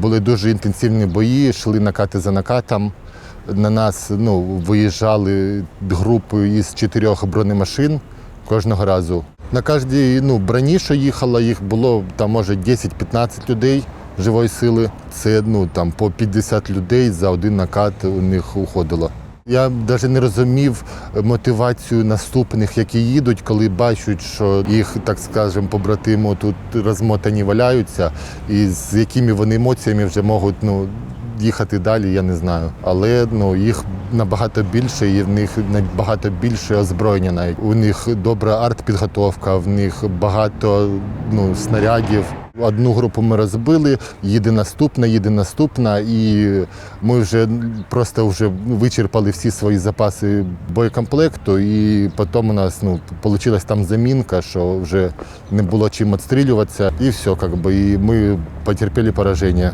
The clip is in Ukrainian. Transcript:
Були дуже інтенсивні бої, йшли накати за накатом. На нас ну, виїжджали групи із чотирьох бронемашин кожного разу. На кожній ну, броні, що їхала, їх було там, може 10-15 людей живої сили. Це ну, там, по 50 людей за один накат у них уходило. Я навіть не розумів мотивацію наступних, які їдуть, коли бачать, що їх, так скажемо, побратимо тут розмотані валяються, і з якими вони емоціями вже можуть ну, їхати далі, я не знаю. Але ну, їх набагато більше, і в них набагато більше озброєння навіть. У них добра артпідготовка, в них багато ну, снарядів. Одну групу ми розбили, їде наступна, їде наступна, і ми вже просто вже вичерпали всі свої запаси боєкомплекту, і потім у нас ну, вийшла там замінка, що вже не було чим відстрілюватися, і все, как би, і ми потерпіли пораження.